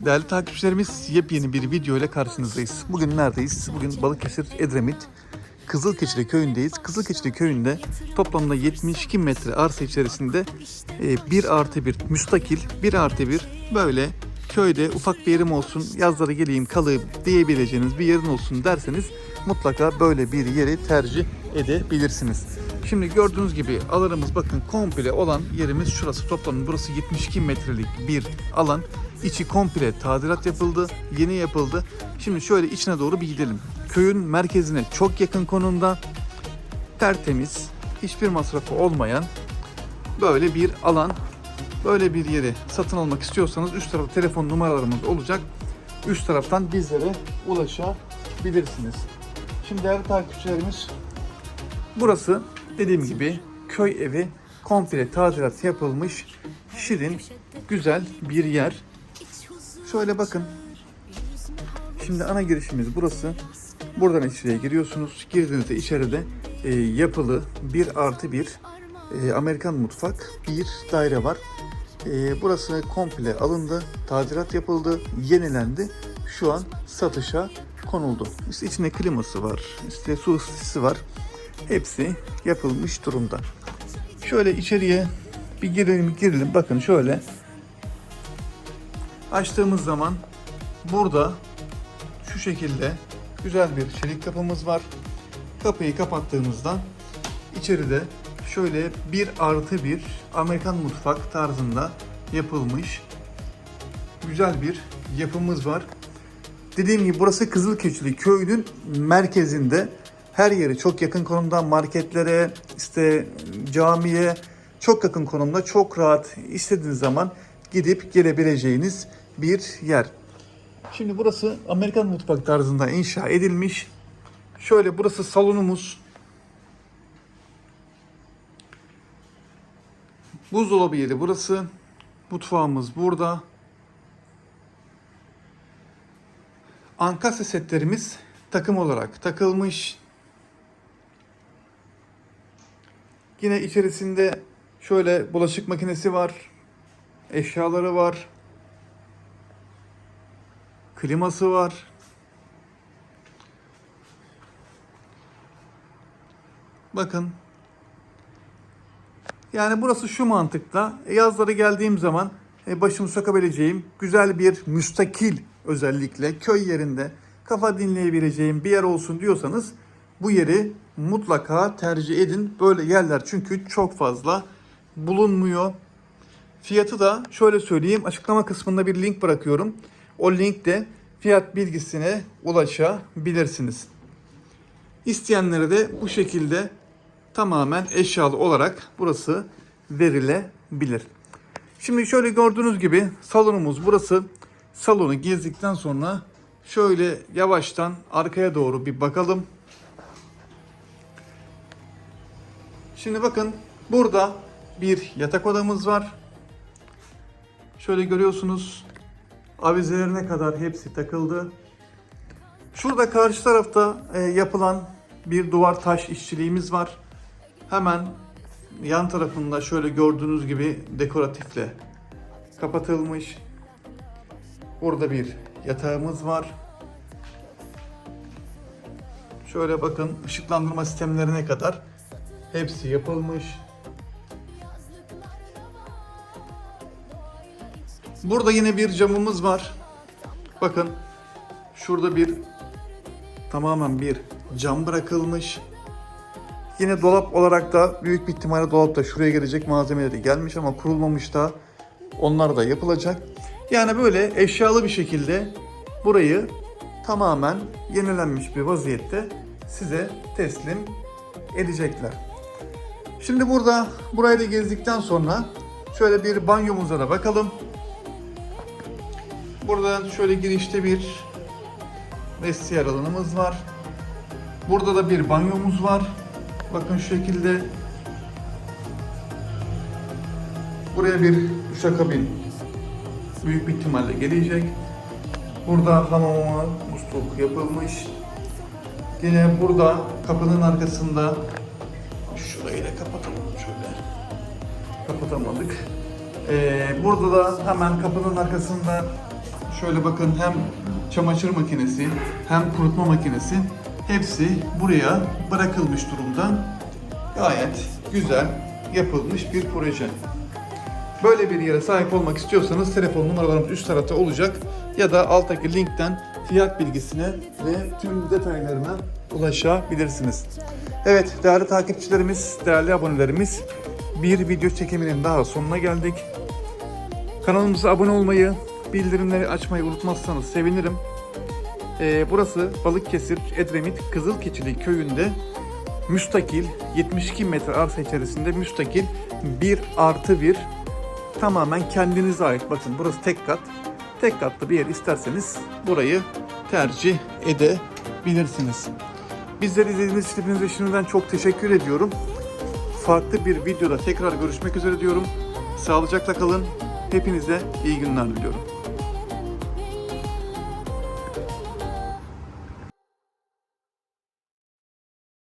Değerli takipçilerimiz yepyeni bir video ile karşınızdayız. Bugün neredeyiz? Bugün Balıkesir Edremit Kızılkeçili köyündeyiz. Kızılkeçili köyünde toplamda 72 metre arsa içerisinde 1 artı 1 müstakil 1 artı 1 böyle köyde ufak bir yerim olsun yazları geleyim kalayım diyebileceğiniz bir yerin olsun derseniz mutlaka böyle bir yeri tercih edebilirsiniz. Şimdi gördüğünüz gibi alanımız bakın komple olan yerimiz şurası. Toplam burası 72 metrelik bir alan. İçi komple tadilat yapıldı, yeni yapıldı. Şimdi şöyle içine doğru bir gidelim. Köyün merkezine çok yakın konumda tertemiz, hiçbir masrafı olmayan böyle bir alan. Böyle bir yeri satın almak istiyorsanız üst tarafta telefon numaralarımız olacak. Üst taraftan bizlere ulaşabilirsiniz. Şimdi değerli takipçilerimiz Burası dediğim gibi köy evi komple tadilat yapılmış şirin güzel bir yer. Şöyle bakın. Şimdi ana girişimiz burası. Buradan içeriye giriyorsunuz. Girdiğinizde içeride e, yapılı bir artı bir e, Amerikan mutfak bir daire var. E, burası komple alındı. Tadilat yapıldı. Yenilendi. Şu an satışa konuldu. İşte içinde kliması var. işte su ısıtıcısı var. Hepsi yapılmış durumda. Şöyle içeriye bir girelim girelim. Bakın şöyle açtığımız zaman burada şu şekilde güzel bir çelik kapımız var. Kapıyı kapattığımızda içeride şöyle bir artı bir Amerikan mutfak tarzında yapılmış güzel bir yapımız var. Dediğim gibi burası Kızılkeçili köyünün merkezinde. Her yeri çok yakın konumda marketlere, işte camiye çok yakın konumda çok rahat istediğiniz zaman gidip gelebileceğiniz bir yer. Şimdi burası Amerikan mutfak tarzında inşa edilmiş. Şöyle burası salonumuz. Buzdolabı yeri burası. Mutfağımız burada. Ankastre setlerimiz takım olarak takılmış. Yine içerisinde şöyle bulaşık makinesi var. Eşyaları var. Kliması var. Bakın. Yani burası şu mantıkta. Yazları geldiğim zaman e, başımı sokabileceğim güzel bir müstakil özellikle köy yerinde kafa dinleyebileceğim bir yer olsun diyorsanız bu yeri mutlaka tercih edin. Böyle yerler çünkü çok fazla bulunmuyor. Fiyatı da şöyle söyleyeyim açıklama kısmında bir link bırakıyorum. O linkte fiyat bilgisine ulaşabilirsiniz. İsteyenlere de bu şekilde tamamen eşyalı olarak burası verilebilir. Şimdi şöyle gördüğünüz gibi salonumuz burası. Salonu gezdikten sonra şöyle yavaştan arkaya doğru bir bakalım. Şimdi bakın burada bir yatak odamız var. Şöyle görüyorsunuz avizelerine kadar hepsi takıldı. Şurada karşı tarafta e, yapılan bir duvar taş işçiliğimiz var. Hemen yan tarafında şöyle gördüğünüz gibi dekoratifle kapatılmış. Burada bir yatağımız var. Şöyle bakın ışıklandırma sistemlerine kadar hepsi yapılmış. Burada yine bir camımız var. Bakın şurada bir tamamen bir cam bırakılmış. Yine dolap olarak da büyük bir ihtimalle dolapta şuraya gelecek malzemeleri gelmiş ama kurulmamış da onlar da yapılacak. Yani böyle eşyalı bir şekilde burayı tamamen yenilenmiş bir vaziyette size teslim edecekler. Şimdi burada burayı da gezdikten sonra şöyle bir banyomuza da bakalım. Burada şöyle girişte bir vestiyer alanımız var. Burada da bir banyomuz var. Bakın şu şekilde. Buraya bir duşakabin büyük bir ihtimalle gelecek. Burada hamamı, musluk yapılmış. Yine burada kapının arkasında şurayı da kapatalım şöyle. Kapatamadık. Ee, burada da hemen kapının arkasında şöyle bakın hem çamaşır makinesi hem kurutma makinesi hepsi buraya bırakılmış durumda. Gayet güzel yapılmış bir proje. Böyle bir yere sahip olmak istiyorsanız telefon numaralarımız üst tarafta olacak ya da alttaki linkten fiyat bilgisine ve tüm detaylarına ulaşabilirsiniz. Evet değerli takipçilerimiz, değerli abonelerimiz bir video çekiminin daha sonuna geldik. Kanalımıza abone olmayı, bildirimleri açmayı unutmazsanız sevinirim. Ee, burası Balıkesir Edremit Kızılkeçili köyünde müstakil 72 metre arsa içerisinde müstakil 1 artı 1 tamamen kendinize ait. Bakın burası tek kat. Tek katlı bir yer isterseniz burayı tercih edebilirsiniz. Bizleri izlediğiniz için hepinize şimdiden çok teşekkür ediyorum. Farklı bir videoda tekrar görüşmek üzere diyorum. Sağlıcakla kalın. Hepinize iyi günler diliyorum.